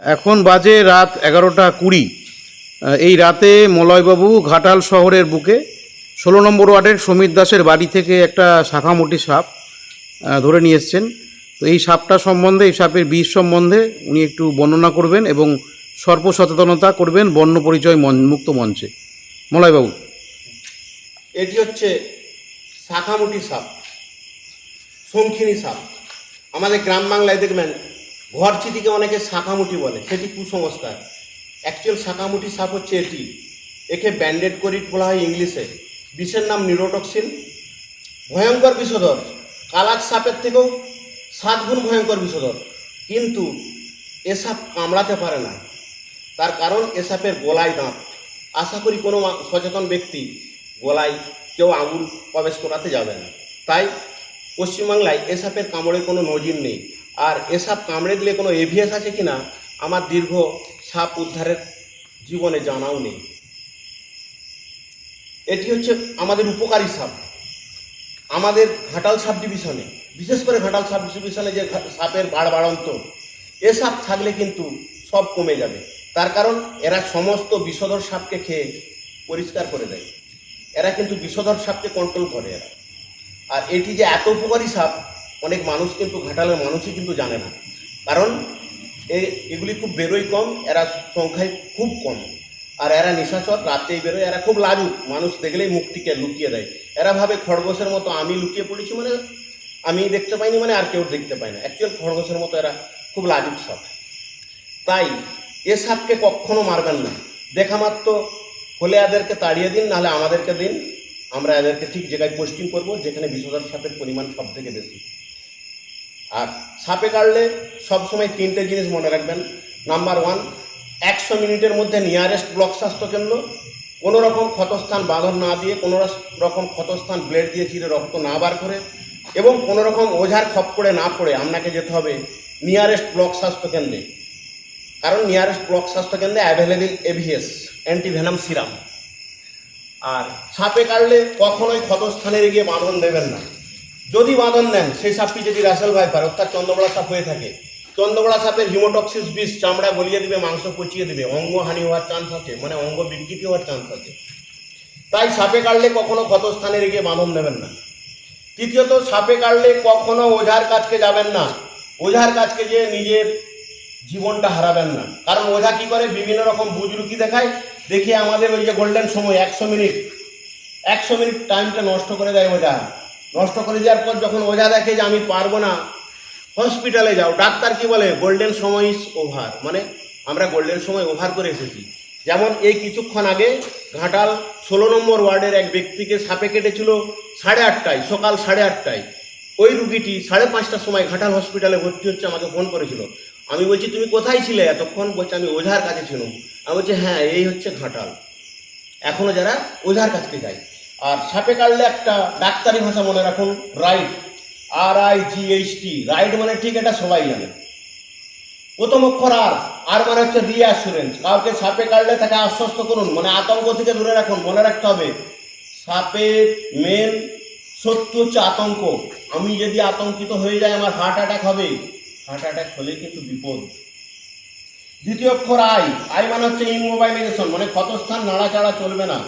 এখন বাজে রাত এগারোটা কুড়ি। এই রাতে মলয়বাবু ঘাটাল শহরের বুকে ষোলো নম্বর ওয়ার্ডের সমীর দাসের বাড়ি থেকে একটা শাখামুটি সাপ ধরে নিয়ে এসছেন। তো এই সাপটা সম্বন্ধে, এই সাপের বিষ সম্বন্ধে উনি একটু বর্ণনা করবেন এবং সর্প সচেতনতা করবেন বর্ণ পরিচয় মুক্ত মঞ্চে। মলয়বাবু। এটি হচ্ছে শাখামুটি সাপ, শঙ্খিনী সাপ। আমাদের গ্রাম বাংলায় দেখবেন ঘর চিতিকে অনেকে শাখামুটি বলে, সেটি কুসংস্কার। অ্যাকচুয়াল শাখামুটি সাপ হচ্ছে এটি। একে ব্যান্ডেড করিট বলা হয় ইংলিশে। বিষের নাম নিউরোটক্সিন ভয়ঙ্কর বিষধর। কালার সাপের থেকেও সাত গুণ ভয়ঙ্কর বিষধর। কিন্তু এ সাপ কামড়াতে পারে না। তার কারণ এ সাপের গলায় দাঁত। আশা করি কোনো সচেতন ব্যক্তি গলায় কেউ আঙুল প্রবেশ করাতে যাবে না। তাই পশ্চিমবাংলায় এ সাপের কামড়ের কোনো নজির নেই। আর এ সাপ কামড়ে দিলে কোনো এভিএস আছে কি না আমার দীর্ঘ সাপ উদ্ধারের জীবনে জানাও নেই। এটি হচ্ছে আমাদের উপকারী সাপ। আমাদের ঘাটাল সাব ডিভিশনে, বিশেষ করে ঘাটাল সাব ডিভিশনে যে সাপের বাড় বাড়ন্ত, এ সাপ থাকলে কিন্তু সব কমে যাবে। তার কারণ, এরা সমস্ত বিষধর সাপকে খেয়ে পরিষ্কার করে দেয়। এরা কিন্তু বিষধর সাপকে কন্ট্রোল করে এরা। আর এটি যে এত উপকারী সাপ অনেক মানুষ কিন্তু ঘাটালের মানুষই কিন্তু জানে না। কারণ এগুলি খুব বেরোই কম, এরা সংখ্যায় খুব কম। আর এরা নিশাচর রাতেই বেরোয়, এরা খুব লাজুক। মানুষ দেখলেই মুখটিকে লুকিয়ে দেয়। এরা ভাবে খরগোশের মতো আমি লুকিয়ে পড়েছি মানে আমি দেখতে পাইনি মানে আর কেউ দেখতে পায় না। অ্যাকচুয়াল খরগোশের মতো এরা খুব লাজুক সাপ তাই এ সাপকে কখনো মারবেন না। দেখা মাত্র হলে এদেরকে তাড়িয়ে দিন, নাহলে আমাদেরকে দিন। আমরা এদেরকে ঠিক জায়গায় পোস্টিং করব, যেখানে বিষধর সাপের পরিমাণ সব থেকে বেশি। আর সাপে কাটলে সবসময় তিনটে জিনিস মনে রাখবেন। নাম্বার ওয়ান একশো মিনিটের মধ্যে নিয়ারেস্ট ব্লক স্বাস্থ্যকেন্দ্র। কোনো রকম ক্ষতস্থান বাঁধন না দিয়ে, কোনো রকম ক্ষতস্থান ব্লেড দিয়ে চিরে রক্ত না বার করে এবং কোনো রকম ওঝার খপ্পড়ে না পড়ে আপনাকে যেতে হবে নিয়ারেস্ট ব্লক স্বাস্থ্যকেন্দ্রে। কারণ নিয়ারেস্ট ব্লক স্বাস্থ্যকেন্দ্রে অ্যাভেলেবেল এভিএস অ্যান্টিভেনাম সিরাম আর সাপে কাটলে কখনোই ক্ষতস্থানে গিয়ে বাঁধন দেবেন না। যদি বাঁধন দেন সেই সাপটি যদি রাসেল ভাইপার, অর্থাৎ চন্দ্রবড়া সাপ হয়ে থাকে চন্দ্রবড়া সাপের হিমোটক্সিস বিষ চামড়া গলিয়ে দিবে, মাংস পচিয়ে দিবে অঙ্গহানি হওয়ার চান্স আছে মানে অঙ্গ বিকৃতি হওয়ার চান্স আছে। তাই সাপে কাটলে কখনো ক্ষতস্থানে রেখে বাঁধন দেবেন না। তৃতীয়ত, সাপে কাটলে কখনো ওঝার কাছকে যাবেন না। ওঝার কাছকে যে নিজের জীবনটা হারাবেন না। কারণ ওঝা কি করে? বিভিন্ন রকম বুজরুকি দেখায়। দেখি আমাদের ওই যে গোল্ডেন সময়, একশো মিনিট একশো মিনিট টাইমটা নষ্ট করে দেয় ওঝা। নষ্ট করে দেওয়ার পর যখন ওঝা দেখে যে আমি পারব না হসপিটালে যাও। ডাক্তার কি বলে? গোল্ডেন সময় ইজ ওভার মানে আমরা গোল্ডেন সময় ওভার করে এসেছি। যেমন এই কিছুক্ষণ আগে ঘাটাল ষোলো নম্বর ওয়ার্ডের এক ব্যক্তিকে সাপে কেটেছিল সাড়ে আটটায়, সকাল সাড়ে আটটায়। ওই রুগীটি সাড়ে পাঁচটার সময় ঘাটাল হসপিটালে ভর্তি হচ্ছে, আমাকে ফোন করেছিল। আমি বলছি, তুমি কোথায় ছিলে? এতক্ষণ বলছে, আমি ওঝার কাছে ছিলাম। আমি বলছি হ্যাঁ এই হচ্ছে ঘাটাল। এখনও যারা ওঝার কাছকে যায়। আর সাপে কাটলে একটা ডাক্তারি ভাষা মনে রাখুন right R I G H T right মানে ঠিক এটা সবাই জানে। প্রথম অক্ষর আর আর মানে হচ্ছে রিঅ্যাসুরেন্স কাউকে সাপে কাটলে তাকে আশ্বস্ত করুন মানে আতঙ্ক থেকে দূরে রাখুন, মনে রাখতে হবে সাপের মেন শত্রু হচ্ছে আতঙ্ক। আমি যদি আতঙ্কিত হয়ে যাই, আমার হার্ট অ্যাটাক হবে। হার্ট অ্যাটাক হলে কিন্তু বিপদ। দ্বিতীয় অক্ষর আই আই মানে হচ্ছে ইমোবাইলাইজেশন মানে ক্ষতস্থান, নাড়াচাড়া চলবে না।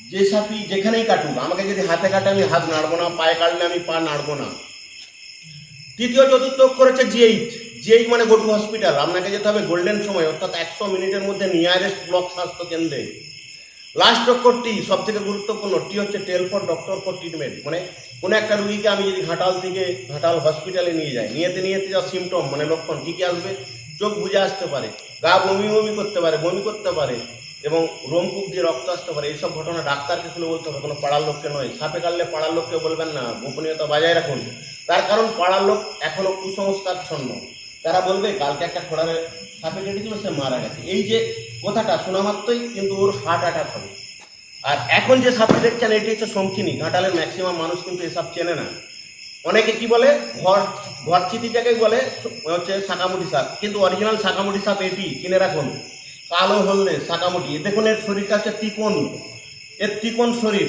যে সাপি যেখানেই কাটুক, আমাকে যদি হাতে কাটে, আমি হাত নাড়বো না, পায়ে কাটলে আমি পা নাড়বো না। তৃতীয়, চতুর্থ অক্ষর হচ্ছে জিএইচ জিএইচ মানে গোটু হসপিটাল আপনাকে যেতে হবে গোল্ডেন সময়, অর্থাৎ একশো মিনিটের মধ্যে নিয়ারেস্ট ব্লক স্বাস্থ্য কেন্দ্রে। লাস্ট অক্ষর টি সব থেকে গুরুত্বপূর্ণ, টি হচ্ছে tell for doctor for treatment মানে কোনো একটা রুগীকে আমি যদি ঘাটাল থেকে ঘাটাল হসপিটালে নিয়ে যাই, নিয়েতে নিয়েতে যা সিমটম মানে লক্ষণ, কী কী আসবে? চোখ বুঝে আসতে পারে, গা বমি বমি করতে পারে, বমি করতে পারে এবং রোমকূপ দিয়ে রক্ত আসতে পারে, এইসব ঘটনা ডাক্তারকে খুলে বলতে হবে, কোনো পাড়ার লোককে নয়। সাপে কাটলে পাড়ার লোককে বলবেন না, গোপনীয়তা বজায় রাখুন। তার কারণ, পাড়ার লোক এখনও কুসংস্কারচ্ছন্ন তারা বলবে, কালকে একটা খোড়ারে সাপে কেটেছিল, সে মারা গেছে। এই যে কথাটা শোনা মাত্রই কিন্তু ওর হার্ট অ্যাটাক হবে। আর এখন যে সাপটি দেখছেন, এটি হচ্ছে শঙ্কিনী। ঘাটালের ম্যাক্সিমাম মানুষ কিন্তু এসব চেনে না। অনেকে কি বলে, ঘর ঘর জায়গায় বলে, হচ্ছে শাকামুটি সাপ। কিন্তু অরিজিনাল শাকামুটি সাপ এটি, কিনে রাখুন। কালো হলদে শাকামুটি এ দেখুন, এর শরীরটা হচ্ছে ত্রিকোণ। এর ত্রিকোণ শরীর।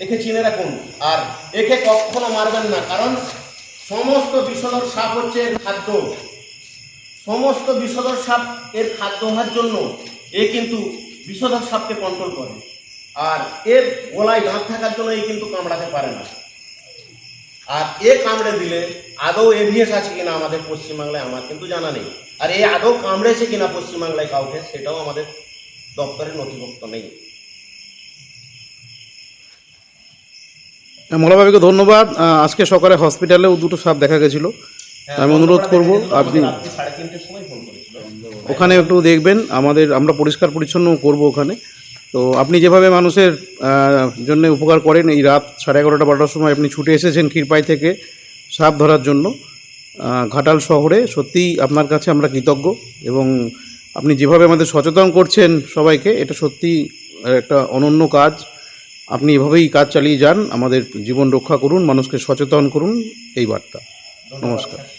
একে চিনে রাখুন। আর একে কখনো মারবেন না, কারণ সমস্ত বিষণর সাপ হচ্ছে এর খাদ্য। সমস্ত বিষধর সাপ এর খাদ্য হওয়ার জন্য এ কিন্তু বিষধর সাপকে কন্ট্রোল করে। আর এর গলায় দাঁত থাকার জন্য এ কিন্তু কামড়াতে পারে না। আর এ কামড়ে দিলে আদৌ এভিএস আছে কিনা আমাদের পশ্চিমবাংলায় আমার কিন্তু জানা নেই। আর এই আদৌ কামড়েছে কিনা পশ্চিমবাংলায় কাউকে সেটাও আমাদের দপ্তরে নথিভুক্ত নেই। মলাবাবুকে ধন্যবাদ। আজকে সকালে হসপিটালেও দুটো সাপ দেখা গেছিল। আমি অনুরোধ করব আপনি ওখানে একটু দেখবেন আমাদের আমরা পরিষ্কার পরিচ্ছন্ন করব ওখানে। তো আপনি যেভাবে মানুষের জন্য উপকার করেন এই রাত সাড়ে এগারোটা বারোটার সময় আপনি ছুটে এসেছেন ক্ষীরপাই থেকে সাপ ধরার জন্য ঘাটাল শহরে সত্যিই আপনার কাছে আমরা কৃতজ্ঞ এবং আপনি যেভাবে আমাদের সচেতন করছেন সবাইকে, এটা সত্যি একটা অনন্য কাজ। আপনি এভাবেই কাজ চালিয়ে যান, আমাদের জীবন রক্ষা করুন, মানুষকে সচেতন করুন, এই বার্তা। নমস্কার।